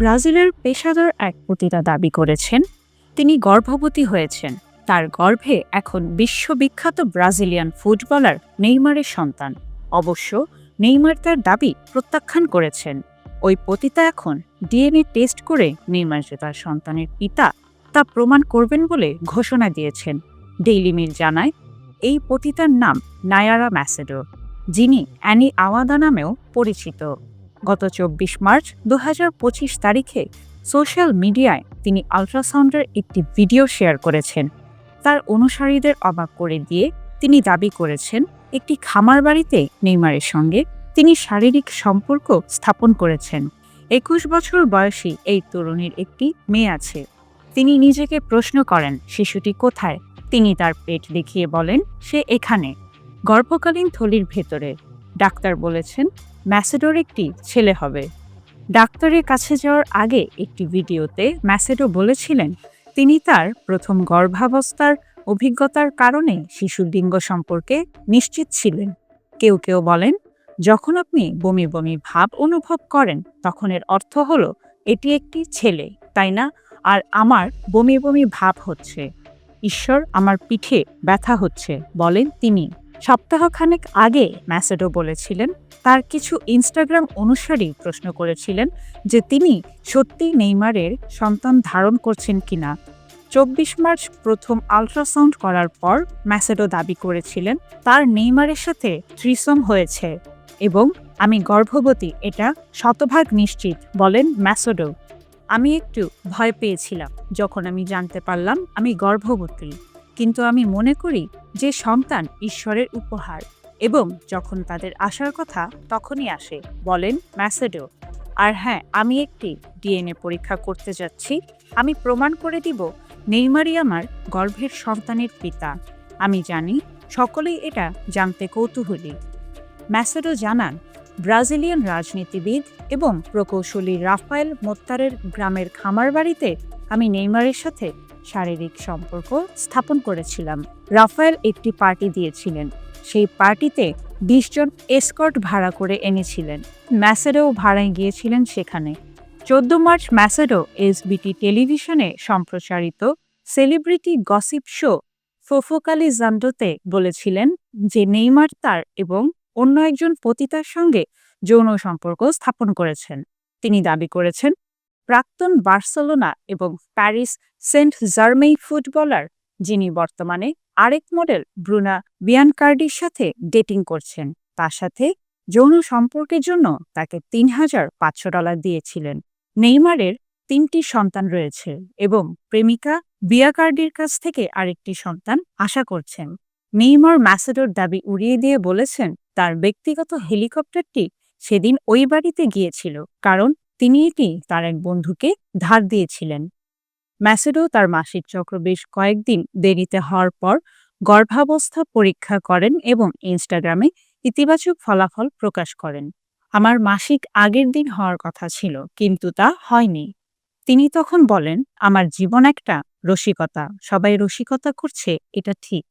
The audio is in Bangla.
ব্রাজিলের পেশাদার এক পতিতা দাবি করেছেন, তিনি গর্ভবতী হয়েছেন। তার গর্ভে এখন বিশ্ববিখ্যাত ব্রাজিলিয়ান ফুটবলার নেইমারের সন্তান। অবশ্য নেইমার তার দাবি প্রত্যাখ্যান করেছেন। ওই পতিতা এখন ডিএনএ টেস্ট করে নেইমার যে তার সন্তানের পিতা তা প্রমাণ করবেন বলে ঘোষণা দিয়েছেন। ডেইলি মিল জানায়, এই পতিতার নাম নায়ারা ম্যাসেডো, যিনি অ্যানি আওয়াদা নামেও পরিচিত। গত চব্বিশ মার্চ দু হাজার পঁচিশ তারিখে সোশ্যাল মিডিয়ায় তিনি আলট্রাসাউন্ডের একটি ভিডিও শেয়ার করেছেন। তার অনুসারীদের অবাক করে দিয়ে তিনি দাবি করেছেন, একটি খামার বাড়িতে নেইমারের সঙ্গে তিনি শারীরিক সম্পর্ক স্থাপন করেছেন। একুশ বছর বয়সী এই তরুণীর একটি মেয়ে আছে। তিনি নিজেকে প্রশ্ন করেন, শিশুটি কোথায়? তিনি তার পেট দেখিয়ে বলেন, সে এখানে। গর্ভকালীন থলির ভেতরে। ডাক্তার বলেছেন ম্যাসেডোর একটি ছেলে হবে। ডাক্তারের কাছে যাওয়ার আগে একটি ভিডিওতে ম্যাসেডো বলেছিলেন, তিনি তার প্রথম গর্ভাবস্থার অভিজ্ঞতার কারণে শিশুর লিঙ্গ সম্পর্কে নিশ্চিত ছিলেন। কেউ কেউ বলেন, যখন আপনি বমি বমি ভাব অনুভব করেন, তখন এর অর্থ হলো, এটি একটি ছেলে, তাই না? আর আমার বমি বমি ভাব হচ্ছে। ঈশ্বর আমার পিঠে ব্যথা হচ্ছে, বলেন তিনি। সপ্তাহখানেক আগে ম্যাসেডো বলেছিলেন, তার কিছু ইনস্টাগ্রাম অনুসারী প্রশ্ন করেছিলেন যে তিনি সত্যি নেইমারের সন্তান ধারণ করছেন কিনা। চব্বিশ মার্চ প্রথম আল্ট্রাসাউন্ড করার পর ম্যাসেডো দাবি করেছিলেন, তার নেইমারের সাথে থ্রিসম হয়েছে এবং আমি গর্ভবতী, এটা শতভাগ নিশ্চিত বলেন ম্যাসেডো। আমি একটু ভয় পেয়েছিলাম, যখন আমি জানতে পারলাম আমি গর্ভবতী। কিন্তু আমি মনে করি যে সন্তান ঈশ্বরের উপহার এবং যখন তাদের আসার কথা তখনই আসে, বলেন ম্যাসেডো। আর হ্যাঁ আমি একটি ডিএনএ পরীক্ষা করতে যাচ্ছি। আমি প্রমাণ করে দিব নেইমারই আমার গর্ভের সন্তানের পিতা। আমি জানি সকলেই এটা জানতে কৌতূহলী। ম্যাসেডো জানান, ব্রাজিলিয়ান রাজনীতিবিদ এবং প্রকৌশলী রাফায়েল মোত্তারের গ্রামের খামার বাড়িতে আমি নেইমারের সাথে শারীরিক সম্পর্ক স্থাপন করেছিলাম। রাফায়েল একটি পার্টি দিয়েছিলেন। সেই পার্টিতে বিশ জন এসকর্ট ভাড়া করে এনেছিলেন। ম্যাসেডোও ভাড়ায় গিয়েছিলেন সেখানে। চোদ্দ মার্চ ম্যাসেডো এসবিটি টেলিভিশনে সম্প্রচারিত সেলিব্রিটি গসিপ শো ফোফোকালি জান্ডোতে বলেছিলেন যে নেইমার তার এবং অন্য একজন পতিতার সঙ্গে যৌন সম্পর্ক স্থাপন করেছেন। তিনি দাবি করেছেন, প্রাক্তন বার্সেলোনা এবং প্যারিস সেন্ট জার্মেই ফুটবলার, যিনি বর্তমানে আরেক মডেল ব্রুনা বিয়ানকার্ডির সাথে ডেটিং করছেন। তার সাথে যৌন সম্পর্কের জন্য তাকে তিন হাজার পাঁচশো ডলার দিয়েছিলেন। নেইমারের তিনটি সন্তান রয়েছে এবং প্রেমিকা বিয়াকার্ডির কাছ থেকে আরেকটি সন্তান আশা করছেন। নেইমার ম্যাসেডোর দাবি উড়িয়ে দিয়ে বলেছেন, তার ব্যক্তিগত হেলিকপ্টারটি সেদিন ওই বাড়িতে গিয়েছিল, কারণ তিনি এটি তার এক বন্ধুকে ধার দিয়েছিলেন। ম্যাসেডো তার মাসিক চক্র বেশ কয়েকদিন দেরিতে হওয়ার পর গর্ভাবস্থা পরীক্ষা করেন এবং ইনস্টাগ্রামে ইতিবাচক ফলাফল প্রকাশ করেন। আমার মাসিক আগের দিন হওয়ার কথা ছিল, কিন্তু তা হয়নি। তিনি তখন বলেন, আমার জীবন একটা রসিকতা, সবাই রসিকতা করছে, এটা ঠিক।